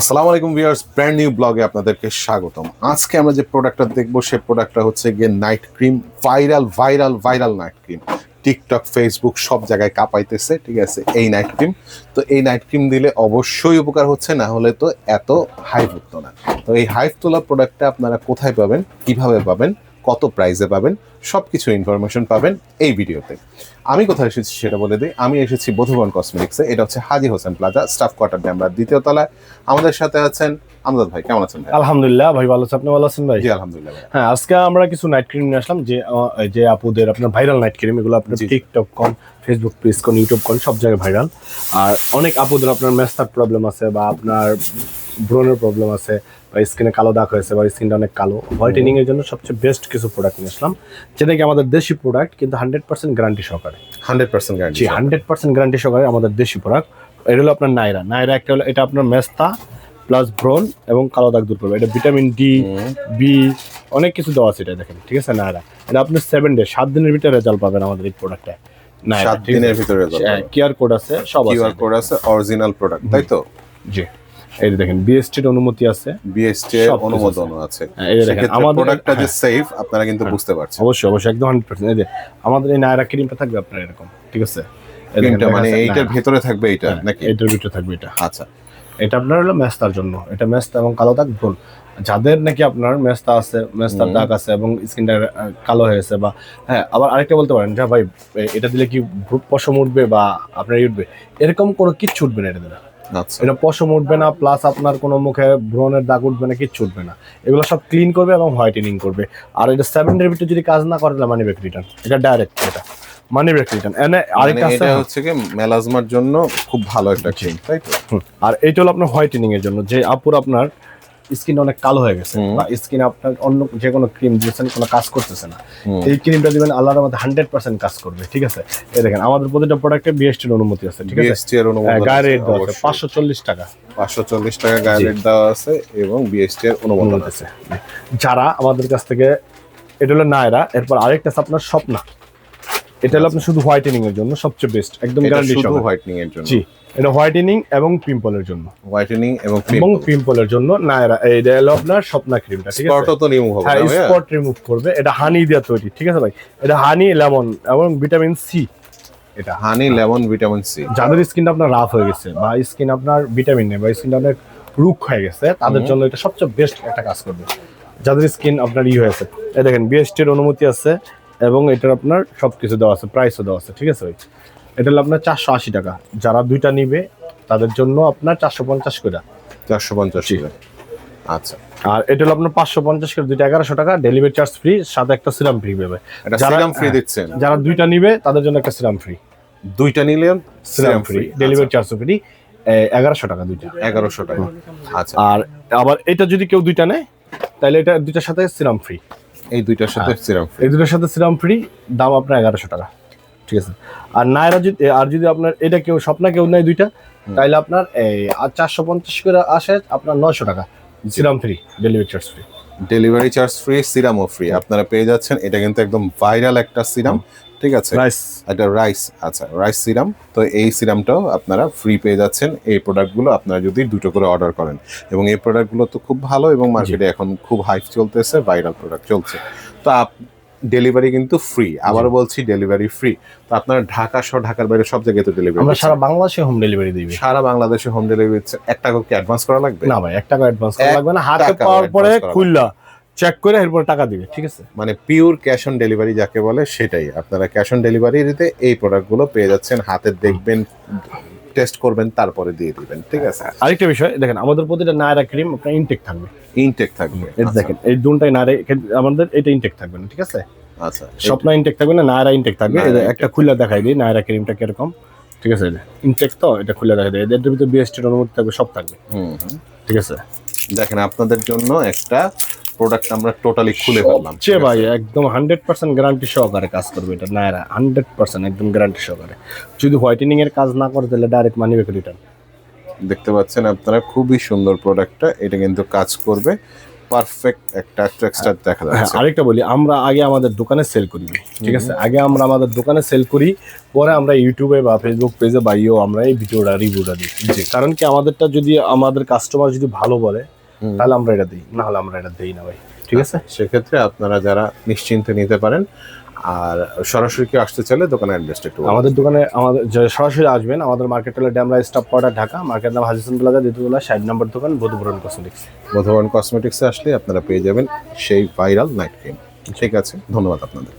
আসসালামু আলাইকুম viewers brand new ব্লগে আপনাদেরকে স্বাগতম। আজকে আমরা যে প্রোডাক্টটা দেখব সেই প্রোডাক্টটা হচ্ছে গিয়ে night cream viral viral viral night cream TikTok Facebook সব জায়গায় কাঁপাইতেছে, ঠিক আছে, এই নাইট ক্রিম তো এই নাইট ক্রিম দিলে অবশ্যই উপকার হচ্ছে, না হলে তো এত হাইপ উঠতো না। তো এই হাইপ তোলা প্রোডাক্টটা আপনারা কোথায় পাবেন, কীভাবে পাবেন কত প্রাইসে পাবেন সব কিছু ইনফরমেশন পাবেন এই ভিডিওতে। আমি কোথায় এসেছি সেটা বলে দিই। আমি এসেছি বধুবন কসমেটিক্সে এটা হচ্ছে Haji Hossain plaza staff quarter আমরা দ্বিতীয় তলায়। আমাদের সাথে আছেন আমজাদ ভাই। কেমন আছেন ভাই? আলহামদুলিল্লাহ ভাই ভালো আছে আপনি ভালো আছেন ভাই? জি আলহামদুলিল্লাহ হ্যাঁ আজকে আমরা কিছু নাইট ক্রিম নিয়ে আসলাম। যে যে আপুদের আপনার ভাইরাল নাইট ক্রিম এগুলো আপনার। টিকটক কন ফেসবুক পেজ কন ইউটিউব কন সব জায়গায় ভাইরাল আর অনেক আপুদের আপনার মেস্তার প্রবলেম আছে বা আপনার ব্রণের প্রবলেম আছে বা স্কিনে কালো দাগ হয়েছে বা স্কিনটা অনেক কালো। হোয়াইটেনিং এর জন্য সবচেয়ে বেস্ট কিছু প্রোডাক্ট নিয়ে আসলাম যেটা কি আমাদের দেশি প্রোডাক্ট কিন্তু হান্ড্রেড পার্সেন্ট গ্যারান্টি সহকারে। 100% গ্যারান্টি হান্ড্রেড পার্সেন্ট গ্যারান্টি সহকারে আমাদের দেশি প্রোডাক্ট এটা হলো আপনার নাইরা। নাইরা একটা হলো এটা আপনার মেস্তা প্লাস ব্রন এবং কালো দাগ দূর করবে। এটা ভিটামিন ডি বি অনেক কিছু দেওয়া আছে এটা দেখেন ঠিক আছে নাইরা? এটা আপনি সেভেন ডে সাত দিনের ভিতরে রেজাল্ট পাবেন আমাদের এই প্রোডাক্টে সাত দিনের ভিতরে কিউআর কোড আছে সব আছে কিউআর কোড আছে অরিজিনাল প্রোডাক্ট তাই তো? জি। এই দেখেন বিএসটির অনুমতি আছে। বিএসটি এর অনুমোদন আছে। হ্যাঁ, এই দেখেন, আমাদের- প্রোডাক্টটা যে হ্যাঁ। সেফ আপনারা কিন্তু বুঝতে পারছেন। অবশ্যই অবশ্যই একদম হান্ড্রেড পার্সেন্ট এই যে আমাদের এই নায়রা ক্রিমটা থাকবে আপনার এরকম ঠিক আছে? ক্রিমটা মানে এইটার। ভেতরে থাকবে এটা হ্যাঁ, নাকি? এটার ভিতরে থাকবে এটা। আচ্ছা। এটা আপনার হলো মেস্তার জন্য। এটা মেস্তা এবং কালো দাগ ভুল। যাদের নাকি আপনার মেস্তা আছে মেস্তার দাগ আছে এবং স্কিনটা কালো হয়েছে বা হ্যাঁ আবার আরেকটা বলতে পারেন যা ভাই এটা দিলে কি ভ্রু- পশম উঠবে বা আপনার উঠবে? এরকম কোনো কিচ্ছু উঠবে না এটা দিলে। এটা পশম উঠবে না প্লাস আপনার কোনো মুখে ব্রণের দাগ উঠবে না কিচ্ছু উঠবে না। এগুলো সব ক্লিন করবে এবং হোয়াইটেনিং করবে। আর এটা সেভেন ডের ভিতরে যদি কাজ না করে তাহলে মানি ব্যাক রিটার্ন এটা ডাইরেক্ট এটা। মানি ব্যাক রিটার্ন এনে মানে আরেকটা আছে হচ্ছে কি মেলাজমার জন্য খুব ভালো একটা ক্রিম তাই তো? আর এইটা হলো আপনার হোয়াইটেনিং এর জন্য। যে আপুর আপনার স্কিন অনেক কালো হয়ে গেছে বা স্কিন আপনার অন্য যে কোনো ক্রিম দিয়েছেন কোনো কাজ করতেছে না। এই ক্রিমটা দিবেন আল্লাহর মধ্যে হান্ড্রেড পার্সেন্ট কাজ করবে ঠিক আছে? এই দেখেন আমাদের প্রতিটা প্রোডাক্টে বিএসটির অনুমতি আছে ঠিক আছে? বিএসটি এর অনুমোদন হ্যাঁ, গায়ে রেট দেওয়া আছে পাঁচশো চল্লিশ টাকা। 540 টাকা গায়ে রেট দেওয়া আছে এবং বিএসটি এর অনুমোদন অনুমতি আছে। আছে। যারা আমাদের কাছ থেকে এটা হলো নায়রা এরপর আরেকটা আছে আপনার স্বপ্না। এটা হলো আপনার শুধু হোয়াইটেনিং এর জন্য সবচেয়ে বেস্ট একদম গ্যারান্টি শুধু হোয়াইটনিং এর জন্য। জি এটা হোয়াইটেনিং এবং পিম্পলের জন্য। হোয়াইটনিং এবং এবং পিম্পলের জন্য নায়রা এইটা হলো আপনার স্বপ্না ক্রিমটা ঠিক আছে? স্পটও তো রিমুভ হবে হ্যাঁ স্পট রিমুভ করবে। এটা হানি দিয়ে তৈরি ঠিক আছে ভাই? এটা হানি লেমন এবং ভিটামিন সি এটা হানি লেমন ভিটামিন সি যাদের স্কিনটা আপনার রাফ হয়ে গেছে বা স্কিন আপনার ভিটামিন নেই বা স্কিনটা অনেক রুখ হয়ে গেছে তাদের জন্য এটা সবচেয়ে বেস্ট একটা কাজ করবে। যাদের স্কিন আপনার ই হয়েছে এই দেখেন বিএসটির অনুমতি আছে। এবং এটার আপনার সব কিছু দেওয়া আছে প্রাইসও দেওয়া আছে ঠিক আছে ভাই? এটা হলো আপনার চারশো আশি টাকা। যারা দুইটা নিবে তাদের জন্য আপনার চারশো পঞ্চাশ করে। চারশো পঞ্চাশ আচ্ছা। আর এটা হলো আপনার পাঁচশো পঞ্চাশ করে দুইটা এগারোশো টাকা ডেলিভারি চার্জ ফ্রি সাথে একটা সিরাম ফ্রি পাবে সিরাম ফ্রি দিচ্ছেন। যারা দুইটা নিবে তাদের জন্য একটা সিরাম ফ্রি দুইটা নিলে serum free delivery charge free এগারোশো টাকা দুইটা। এগারোশো টাকা। আচ্ছা। আর আবার এটা যদি কেউ দুইটা নেয় তাহলে এটা দুইটার সাথে সিরাম ফ্রি এই দুইটার সাথে সিরাম ফ্রি এই দুইটার সাথে সিরাম ফ্রি দাম আপনার এগারোশো টাকা। ঠিক আছে? আর নায়রা যদি আর যদি আপনার এটা কেউ স্বপ্না কেউ নেয় দুইটা তাহলে আপনার এই চারশো পঞ্চাশ করে আসে আপনার নয়শো টাকা। Serum free delivery charge free delivery charge free সিরামও free আপনারা পেয়ে যাচ্ছেন এটা কিন্তু একদম ভাইরাল একটা সিরাম ঠিক আছে? রাইস এটা রাইস আচ্ছা রাইস সিরাম তো এই সিরামটাও আপনারা ফ্রি পেয়ে যাচ্ছেন। এই প্রোডাক্টগুলো আপনারা যদি দুটো করে অর্ডার করেন। এবং এই প্রোডাক্টগুলো তো খুব ভালো এবং মার্কেটে এখন খুব হাইপ চলতেছে ভাইরাল প্রোডাক্ট চলছে। তো আপ ডেলিভারি কিন্তু ফ্রি আবার বলছি ডেলিভারি ফ্রি তো আপনারা ঢাকা সহ ঢাকার বাইরে সব জায়গায় তো ডেলিভারি আমরা সারা বাংলাদেশে হোম ডেলিভারি দিবে সারা বাংলাদেশে হোম ডেলিভারি এক টাকা কি অ্যাডভান্স করা লাগবে? না ভাই এক টাকা অ্যাডভান্স করা লাগবে না। হাতে পাওয়ার পরে খুললা। চেক করে এরপর টাকা দিবে ঠিক আছে? মানে পিওর ক্যাশ অন ডেলিভারি যাকে বলে সেটাই। আপনারা ক্যাশ অন ডেলিভারিতে এই প্রোডাক্টগুলো পেয়ে যাচ্ছেন হাতে দেখবেন টেস্ট করবেন তারপরে দিয়ে দিবেন ঠিক আছে? আরেকটা বিষয় দেখেন আমাদের প্রতিটা নায়রা ক্রিম আপনার ইনটেক থাকবে। ইনটেক থাকবে এটা দেখেন এই দুটাই নারে আমাদের এটা ইনটেক থাকবে না ঠিক আছে? আচ্ছা স্বপ্ন ইনটেক থাকবে না নায়রা ইনটেক থাকবে। এটা একটা খুলে দেখাই দিই নায়রা ক্রিমটা কীরকম ঠিক আছে? ইনটেক তো এটা খুলে দেখাই দিই এদের ভিতরে বিএসটির অনুমতি থাকবে সব থাকবে। ঠিক আছে? দেখেন আপনাদের জন্য একটা প্রোডাক্ট আমরা টোটালি খুলে ফেললাম। সবচেয়ে ভাই একদম হান্ড্রেড পার্সেন্ট গ্যারান্টি সহকারে কাজ করবে এটা। নায়রা হান্ড্রেড পার্সেন্ট একদম গ্যারান্টি সহকারে। যদি হোয়াইটেনিং এর কাজ না করে তাহলে ডাইরেক্ট মানি ব্যাক রিটার্ন দেখতে পাচ্ছেন আপনারা খুবই সুন্দর প্রোডাক্টটা এটা কিন্তু কাজ করবে। পারফেক্ট একটা টেক্সচার দেখা হ্যাঁ যাচ্ছে। আরেকটা বলি আমরা আগে আমাদের দোকানে সেল করি। ঠিক আছে? আগে আমরা আমাদের দোকানে সেল করি পরে আমরা ইউটিউবে বা ফেসবুক পেজে বা ইয়েও আমরা এই ভিডিওটা রিভিউটা দিই। কারণ কি আমাদেরটা যদি আমাদের কাস্টমার যদি ভালো বলে। তাহলে আমরা এটা দিই না হলে আমরা এটা দিই না ভাই ঠিক আছে? সেক্ষেত্রে আপনারা যারা নিশ্চিন্তে নিতে পারেন আর সরাসরি কেউ আসতে চাইলে দোকানের অ্যাড্রেসটা একটু আমাদের দোকানে আমাদের সরাসরি আসবেন আমাদের মার্কেট হলে Damra staff quarter Dhaka market নাম হাজিসন প্লাজা দ্বিতীয়তলা ষাট নম্বর দোকান বধুপুরন কসমেটিক্স মধুবন কসমেটিক্সে আসলে আপনারা পেয়ে যাবেন সেই ভাইরাল নাইট ক্রিম ঠিক আছে ধন্যবাদ আপনাদের।